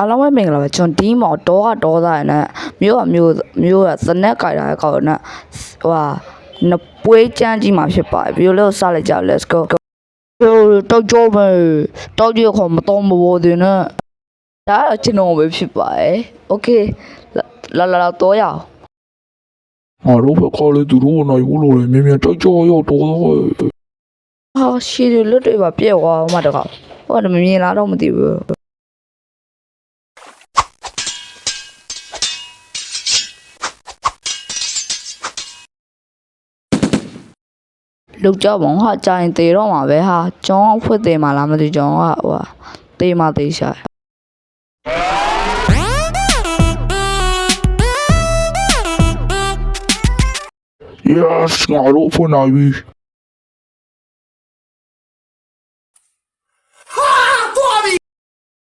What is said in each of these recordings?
အားလုံးပဲမင်္ဂလာပါကျွန်တော်ဒီမော်တော့ကတော့သားရနဲ့မြို့ကမြို့မြို့ကစနက်ကြိုက်တာကောက်နဲ့ဟိုဟာနပွဲချမ်းကြီးမှာဖြစ်ပါတယ်ပြီးတော့စလိုက်ကြ let's go တော့ကြောပဲတော့ဒီခေါ်မတော့မဘောတင်နဲ့ဒါတော့ကျွန်တော်ပဲဖြစ်ပါတယ် okay လာလာလာတော့ရအောင်ငါတို့ဘက်ကလည်းသူတို့နိုင်ဘူးလို့လည်းမြင်မြင်ကြိုက်ကြရောက်တော့တော့ဟာရှည်တွေလွတ်တွေပါပြက်သွားအောင်မတကောက်ဟိုကမမြင်လားတော့မသိဘူး လောက်ကြပါဟာကြာရင်တေတော့မှာပဲဟာကျောင်းဖွင့်သေးမှာလားမသိကျောင်းကဟိုဟာတေးမှတေးရှာ yes ငါတို့ဖွင့်နိုင်ပြီ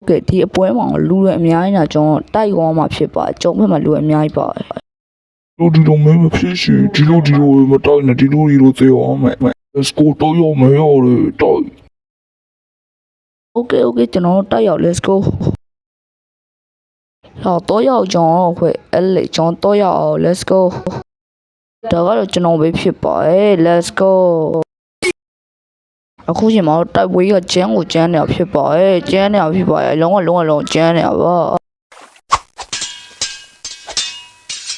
ကဲဒီအပွဲမှာလူတွေအများကြီးနာကျောင်းတိုက်ရောမှာဖြစ်ပါကျောင်းဘက်မှာလူအများကြီးပါတယ် တို့ဒီလိုမဲမဖြစ်ရှိဒီလိုဒီလိုမတိုက်နဲ့ဒီလိုဒီလိုသေအောင်မယ် let's go တော့ရောက်မယ်ရောလေတော့ Okay okay ကျွန်တော်တို့တိုက်ရောက် let's go တော့တော့ရောက်ကျောင်းတော့ခွဲအဲ့လေကျောင်းတော့ရောက်အောင် let's go ဒါကတော့ကျွန်တော်ပဲဖြစ်ပါရဲ့ let's go အခုချိန်မှာတော့တိုက်ပွဲကကျန်းကိုကျန်းနေတာဖြစ်ပါရဲ့ကျန်းနေတာဖြစ်ပါရဲ့လုံးဝလုံးဝလုံးဝကျန်းနေတာပါ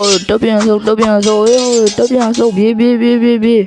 ဟိုတပြန်ဆုံးတပြန်ဆုံးဟိုတပြန်ဆုံးပြေးပြေးပြေးပြေးပြေး